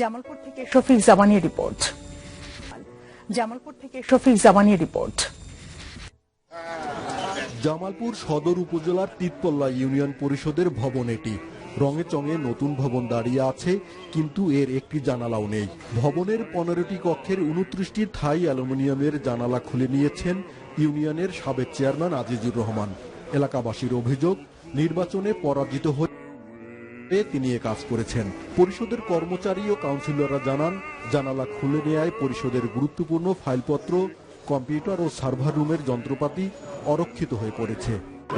জামালপুর থেকে শফিক জামানি রিপোর্ট জামালপুর থেকে শফিক জামানি রিপোর্ট জামালপুর সদর উপজেলার তিতপল্লা ইউনিয়ন পরিষদের ভবন এটি। রঙে চঙে নতুন ভবন দাঁড়িয়ে আছে, কিন্তু এর একটি জানালাও নেই। ভবনের পনেরোটি কক্ষের উনত্রিশটি থাই অ্যালুমিনিয়ামের জানালা খুলে নিয়েছেন ইউনিয়নের সাবেক চেয়ারম্যান আজিজুর রহমান। এলাকাবাসীর অভিযোগ, নির্বাচনে পরাজিত হয়ে তিনি এ কাজ করেছেন। পরিষদের কর্মচারী ও কাউন্সিলররা জানান, জানালা খুলে নেয়ায় পরিষদের গুরুত্বপূর্ণ ফাইলপত্র, কম্পিউটার ও সার্ভার রুমের যন্ত্রপাতি অরক্ষিত হয়ে পড়েছে।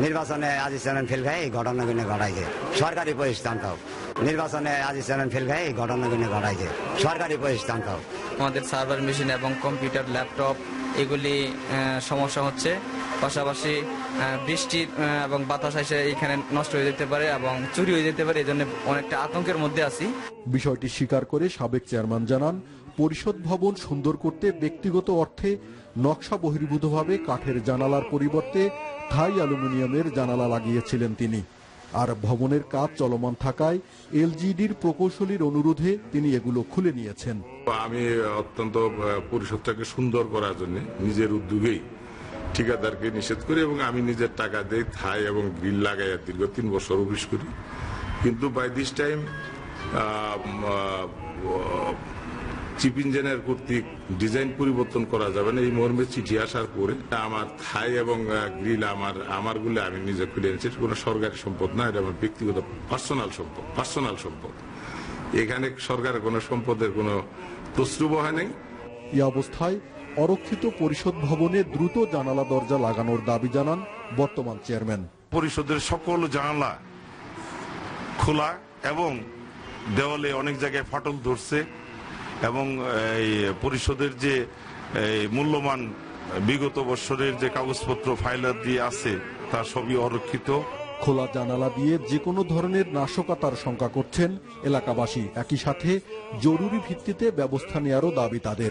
নির্বাচনে আজিজ ফেল ভাই ঘটনাগুলো ঘটাইছে। সরকারি প্রতিষ্ঠান খাও নির্বাচনে আজি চ্যানেল ফেল খাই এই ঘটনাগুলো ঘটাইছে সরকারি প্রতিষ্ঠান খাও আমাদের সার্ভার মেশিন এবং কম্পিউটার ল্যাপটপ এগুলি সমস্যা হচ্ছে। পাশাপাশি বৃষ্টি এবং বাতাস এসে এখানে নষ্ট হয়ে যেতে পারে এবং চুরি হয়ে যেতে পারে এই জন্য অনেকটা আতঙ্কের মধ্যে আছি। বিষয়টি স্বীকার করে সাবেক চেয়ারম্যান জানান পরিষদ ভবন সুন্দর করতে ব্যক্তিগত অর্থে নকশা বহির্ভূতভাবে কাঠের জানালার পরিবর্তে থাই অ্যালুমিনিয়ামের জানালা লাগিয়েছিলেন তিনি। আর ভবনের কাজ চলমান থাকায় এলজিডির প্রকৌশলীর অনুরোধে তিনি এগুলো খুলে নিয়েছেন। আমি অত্যন্ত পরিষদটাকে সুন্দর করার জন্য নিজের উদ্যোগেই ঠিকাদারকে নিষেধ করি এবং আমি নিজের টাকা দেই থাই এবং গ্রিল লাগাই দীর্ঘ তিন বছর অফিস করি। কিন্তু by this time chief engineer কর্তৃক ডিজাইন পরিবর্তন করা যাবে না। এই মর্মে চিঠি আসার পরে আমার থাই এবং গ্রিল আমার আমারগুলো আমি নিজে খুলে এনেছি। এটা কোনো সরকারি সম্পদ না এটা আমার ব্যক্তিগত পার্সোনাল সম্পদ পার্সোনাল সম্পদ। এখানে সরকারের কোনো সম্পদের কোনো তসরুব হয় নাই। এ অবস্থায় অরক্ষিত পরিষদ ভবনে দ্রুত জানালা দরজা লাগানোর দাবি জানান বর্তমান চেয়ারম্যান। পরিষদের সকল জানালা খোলা এবং দেওয়ালে অনেক জায়গায় ফাটল ধরছে। এবং, এই পরিষদের যে, এই মূল্যবান বিগত বৎসরের যে কাগজপত্র, ফাইলার দিয়ে আছে, তা সবই অরক্ষিত। খোলা জানালা দিয়ে যে কোনো ধরনের নাশকতার শঙ্কা করছেন এলাকাবাসী। একই সাথে জরুরি ভিত্তিতে ব্যবস্থা নেওয়ারও দাবি তাদের।